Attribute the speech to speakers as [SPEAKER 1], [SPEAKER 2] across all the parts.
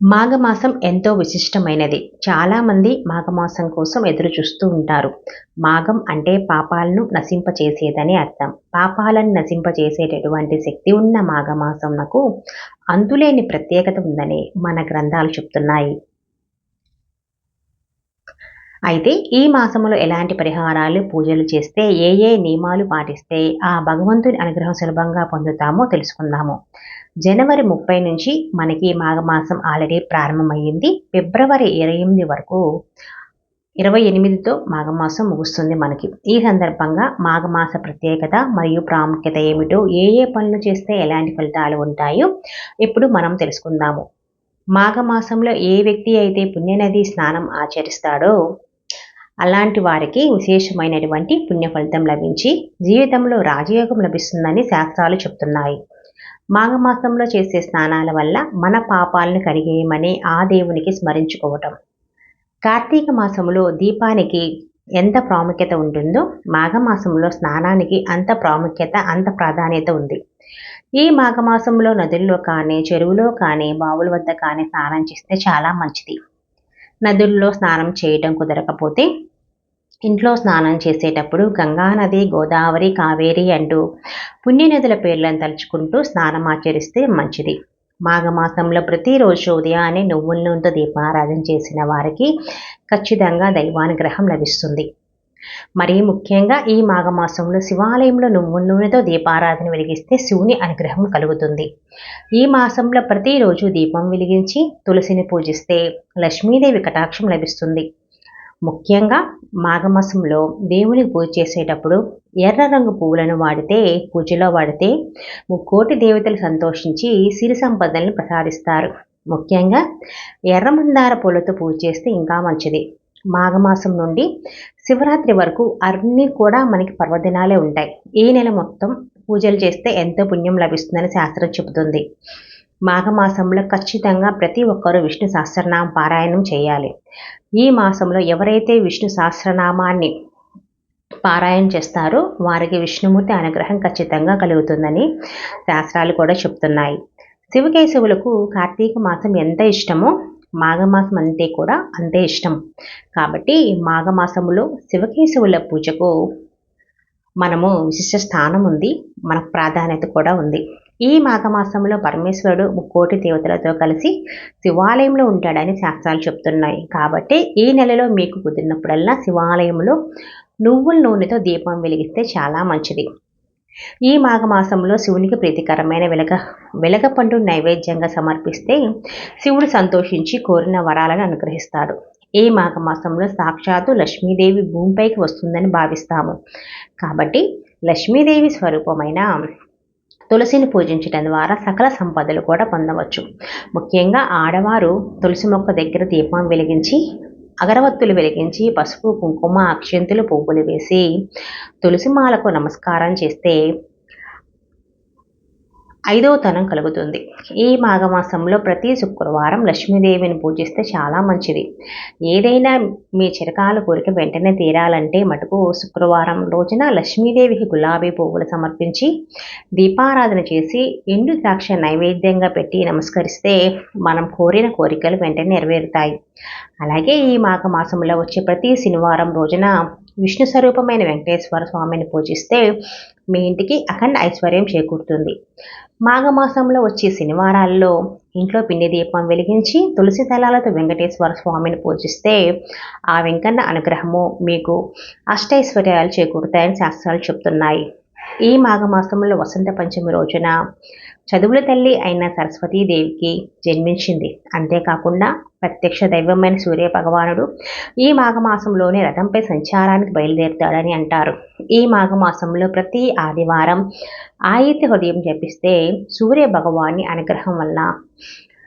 [SPEAKER 1] మాఘమాసం ఎంతో విశిష్టమైనది. చాలామంది మాఘమాసం కోసం ఎదురు చూస్తూ ఉంటారు. మాఘం అంటే పాపాలను నశింపచేసేదని అర్థం. పాపాలను నశింపచేసేటటువంటి శక్తి ఉన్న మాఘమాసంకు అంతులేని ప్రత్యేకత ఉందని మన గ్రంథాలు చెప్తున్నాయి. అయితే ఈ మాసంలో ఎలాంటి పరిహారాలు పూజలు చేస్తే ఏ ఏ నియమాలు పాటిస్తే ఆ భగవంతుని అనుగ్రహం సులభంగా పొందుతామో తెలుసుకుందాము. జనవరి ముప్పై నుంచి మనకి మాఘమాసం ఆల్రెడీ ప్రారంభమయ్యింది. ఫిబ్రవరి ఇరవై ఎనిమిది వరకు ఇరవై ఎనిమిదితో మాఘమాసం ముగుస్తుంది మనకి. ఈ సందర్భంగా మాఘమాస ప్రత్యేకత మరియు ప్రాముఖ్యత ఏమిటో ఏ ఏ పనులు చేస్తే ఎలాంటి ఫలితాలు ఉంటాయో ఇప్పుడు మనం తెలుసుకుందాము. మాఘమాసంలో ఏ వ్యక్తి అయితే పుణ్యనది స్నానం ఆచరిస్తాడో అలాంటి వారికి విశేషమైనటువంటి పుణ్య ఫలితం లభించి జీవితంలో రాజయోగం లభిస్తుందని శాస్త్రాలు చెప్తున్నాయి. మాఘమాసంలో చేసే స్నానాల వల్ల మన పాపాలను కడిగేయమని ఆ దేవునికి స్మరించుకోవటం. కార్తీక మాసంలో దీపానికి ఎంత ప్రాముఖ్యత ఉంటుందో మాఘమాసంలో స్నానానికి అంత ప్రాముఖ్యత అంత ప్రాధాన్యత ఉంది. ఈ మాఘమాసంలో నదుల్లో కానీ చెరువులో కానీ బావుల వద్ద కానీ స్నానం చేస్తే చాలా మంచిది. నదుల్లో స్నానం చేయటం కుదరకపోతే ఇంట్లో స్నానం చేసేటప్పుడు గంగానది గోదావరి కావేరి అంటూ పుణ్యనదుల పేర్లను తలుచుకుంటూ స్నానం ఆచరిస్తే మంచిది. మాఘమాసంలో ప్రతిరోజు ఉదయాన్నే నువ్వుల నూనెతో దీపారాధన చేసిన వారికి ఖచ్చితంగా దైవానుగ్రహం లభిస్తుంది. మరీ ముఖ్యంగా ఈ మాఘమాసంలో శివాలయంలో నువ్వుల నూనెతో దీపారాధన వెలిగిస్తే శివుని అనుగ్రహం కలుగుతుంది. ఈ మాసంలో ప్రతిరోజు దీపం వెలిగించి తులసిని పూజిస్తే లక్ష్మీదేవి కటాక్షం లభిస్తుంది. ముఖ్యంగా మాఘమాసంలో దేవునికి పూజ చేసేటప్పుడు ఎర్ర రంగు పువ్వులను వాడితే పూజలో వాడితే ముక్కోటి దేవతలు సంతోషించి సిరి సంపదలను ప్రసాదిస్తారు. ముఖ్యంగా ఎర్ర మందార పూలతో పూజ చేస్తే ఇంకా మంచిది. మాఘమాసం నుండి శివరాత్రి వరకు అన్నీ కూడా మనకి పర్వదినాలే ఉంటాయి. ఈ నెల మొత్తం పూజలు చేస్తే ఎంతో పుణ్యం లభిస్తుందని శాస్త్రం చెబుతుంది. మాఘమాసంలో ఖచ్చితంగా ప్రతి ఒక్కరూ విష్ణు సహస్రనామ పారాయణం చేయాలి. ఈ మాసంలో ఎవరైతే విష్ణు సహస్రనామాన్ని పారాయణ చేస్తారో వారికి విష్ణుమూర్తి అనుగ్రహం ఖచ్చితంగా కలుగుతుందని శాస్త్రాలు కూడా చెప్తున్నాయి. శివకేశవులకు కార్తీక మాసం ఎంత ఇష్టమో మాఘమాసం అంటే కూడా అంతే ఇష్టం. కాబట్టి మాఘమాసములో శివకేశవుల పూజకు మనము విశిష్ట స్థానం ఉంది. మనకు ప్రాధాన్యత కూడా ఉంది. ఈ మాఘమాసంలో పరమేశ్వరుడు ముక్కోటి దేవతలతో కలిసి శివాలయంలో ఉంటాడని శాస్త్రాలు చెప్తున్నాయి. కాబట్టి ఈ నెలలో మీకు కుదిరినప్పుడల్లా శివాలయంలో నువ్వుల నూనెతో దీపం వెలిగిస్తే చాలా మంచిది. ఈ మాఘమాసంలో శివునికి ప్రీతికరమైన వెలగ వెలగపండు నైవేద్యంగా సమర్పిస్తే శివుడు సంతోషించి కోరిన వరాలను అనుగ్రహిస్తాడు. ఈ మాఘమాసంలో సాక్షాత్తు లక్ష్మీదేవి భూమిపైకి వస్తుందని భావిస్తాము. కాబట్టి లక్ష్మీదేవి స్వరూపమైన తులసిని పూజించడం ద్వారా సకల సంపదలు కూడా పొందవచ్చు. ముఖ్యంగా ఆడవారు తులసి మొక్క దగ్గర దీపం వెలిగించి అగరవత్తులు వెలిగించి పసుపు కుంకుమ అక్షంతులు పువ్వులు వేసి తులసిమాలకు నమస్కారం చేస్తే ఐదవతనం కలుగుతుంది. ఈ మాఘమాసంలో ప్రతి శుక్రవారం లక్ష్మీదేవిని పూజిస్తే చాలా మంచిది. ఏదైనా మీ చిరకాల కోరిక వెంటనే తీరాలంటే మటుకు శుక్రవారం రోజున లక్ష్మీదేవికి గులాబీ పువ్వులు సమర్పించి దీపారాధన చేసి ఎండు ద్రాక్ష నైవేద్యంగా పెట్టి నమస్కరిస్తే మనం కోరిన కోరికలు వెంటనే నెరవేరుతాయి. అలాగే ఈ మాఘమాసంలో వచ్చే ప్రతి శనివారం రోజున విష్ణు స్వరూపమైన వెంకటేశ్వర స్వామిని పూజిస్తే మీ ఇంటికి అఖండ ఐశ్వర్యం చేకూరుతుంది. మాఘమాసంలో వచ్చే శనివారాల్లో ఇంట్లో పిండి దీపం వెలిగించి తులసి దళాలతో వెంకటేశ్వర స్వామిని పూజిస్తే ఆ వెంకన్న అనుగ్రహము మీకు అష్టైశ్వర్యాలు చేకూరుతాయని శాస్త్రాలు చెప్తున్నాయి. ఈ మాఘమాసంలో వసంత పంచమి రోజున చదువుల తల్లి అయిన సరస్వతీదేవికి జన్మించింది. అంతేకాకుండా ప్రత్యక్ష దైవమైన సూర్య భగవానుడు ఈ మాఘమాసంలోనే రథంపై సంచారానికి బయలుదేరుతాడని అంటారు. ఈ మాఘమాసంలో ప్రతి ఆదివారం ఆయిత్య హృదయం జపిస్తే సూర్య భగవాన్ని అనుగ్రహం వల్ల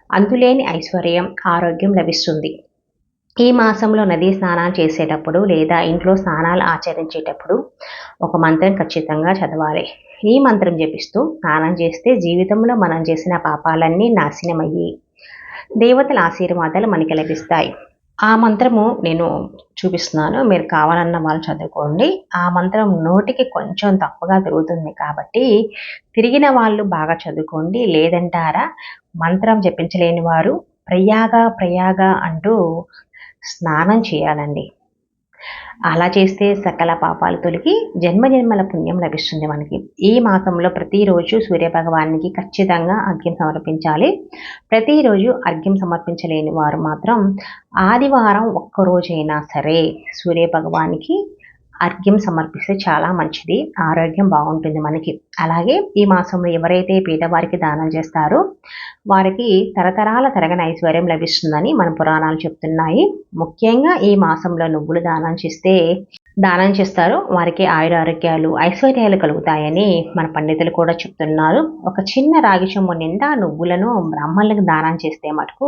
[SPEAKER 1] అంతులేని ఐశ్వర్యం ఆరోగ్యం లభిస్తుంది. ఈ మాసంలో నదీ స్నానాలు చేసేటప్పుడు లేదా ఇంట్లో స్నానాలు ఆచరించేటప్పుడు ఒక మంత్రం ఖచ్చితంగా చదవాలి. ఈ మంత్రం జపిస్తూ స్నానం చేస్తే జీవితంలో మనం చేసిన పాపాలన్నీ నాశనమయ్యి దేవతల ఆశీర్వాదాలు మనకి లభిస్తాయి. ఆ మంత్రము నేను చూపిస్తున్నాను. మీరు కావాలన్న వాళ్ళు చదువుకోండి. ఆ మంత్రం నోటికి కొంచెం తప్పుగా తిరుగుతుంది కాబట్టి తిరిగిన వాళ్ళు బాగా చదువుకోండి. లేదంటారా మంత్రం జపించలేని వారు ప్రయాగ ప్రయాగ అంటూ స్నానం చేయాలండి. అలా చేస్తే సకల పాపాలు తొలగి జన్మజన్మల పుణ్యం లభిస్తుంది మనకి. ఈ మాసంలో ప్రతిరోజు సూర్యభగవానికి ఖచ్చితంగా అర్ఘ్యం సమర్పించాలి. ప్రతిరోజు అర్ఘ్యం సమర్పించలేని వారు మాత్రం ఆదివారం ఒక్కరోజైనా సరే సూర్యభగవానికి అర్ఘ్యం సమర్పిస్తే చాలా మంచిది. ఆరోగ్యం బాగుంటుంది మనకి. అలాగే ఈ మాసంలో ఎవరైతే పేదవారికి దానం చేస్తారో వారికి తరతరాల తరగని ఐశ్వర్యం లభిస్తుందని మన పురాణాలు చెప్తున్నాయి. ముఖ్యంగా ఈ మాసంలో నువ్వులు దానం చేస్తే దానం చేస్తారో. వారికి ఆయుర ఆరోగ్యాలు ఐశ్వర్యాలు కలుగుతాయని మన పండితులు కూడా చెప్తున్నారు. ఒక చిన్న రాగి చెమ్ము నిండా నువ్వులను బ్రాహ్మణులకు దానం చేస్తే మటుకు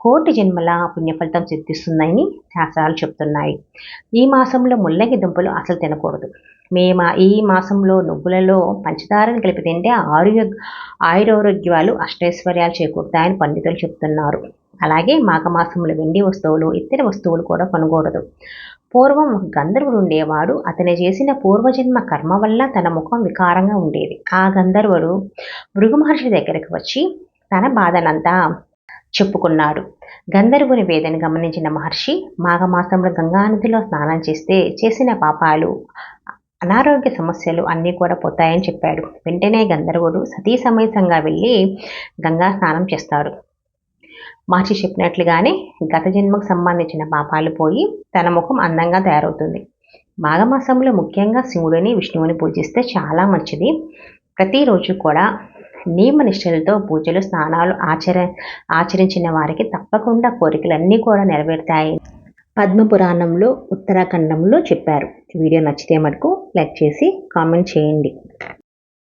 [SPEAKER 1] కోటి జన్మల పుణ్యఫలితం సిద్ధిస్తుందని శాస్త్రాలు చెప్తున్నాయి. ఈ మాసంలో ముల్లంగి దుంపలు అసలు తినకూడదు. మేము ఈ మాసంలో నువ్వులలో పంచదారని కలిపి తింటే ఆరోగ్య ఆయురారోగ్యాలు అష్టైశ్వర్యాలు చేకూరుతాయని పండితులు చెప్తున్నారు. అలాగే మాఘమాసంలో వెండి వస్తువులు ఇతర వస్తువులు కూడా కొనకూడదు. పూర్వం గంధర్వుడు ఉండేవాడు. అతని చేసిన పూర్వజన్మ కర్మ వల్ల తన ముఖం వికారంగా ఉండేది. ఆ గంధర్వుడు భృగు మహర్షి దగ్గరికి వచ్చి తన బాధనంతా చెప్పుకున్నాడు. గంధర్వుని వేదన గమనించిన మహర్షి మాఘమాసంలో గంగానదిలో స్నానం చేస్తే చేసిన పాపాలు అనారోగ్య సమస్యలు అన్నీ కూడా పోతాయని చెప్పాడు. వెంటనే గంధర్వుడు సతీ సమేతంగా వెళ్ళి గంగా స్నానం చేస్తాడు. మహర్షి చెప్పినట్లుగానే గత జన్మకు సంబంధించిన పాపాలు పోయి తన ముఖం అందంగా తయారవుతుంది. మాఘమాసంలో ముఖ్యంగా శివుడిని విష్ణువుని పూజిస్తే చాలా మంచిది. ప్రతిరోజు కూడా నియమ నిష్టలతో పూజలు స్నానాలు ఆచర ఆచరించిన వారికి తప్పకుండా కోరికలన్నీ కూడా నెరవేరుతాయి. పద్మపురాణంలో ఉత్తరాఖండంలో చెప్పారు. వీడియో నచ్చితే మటుకు లైక్ చేసి కామెంట్ చేయండి.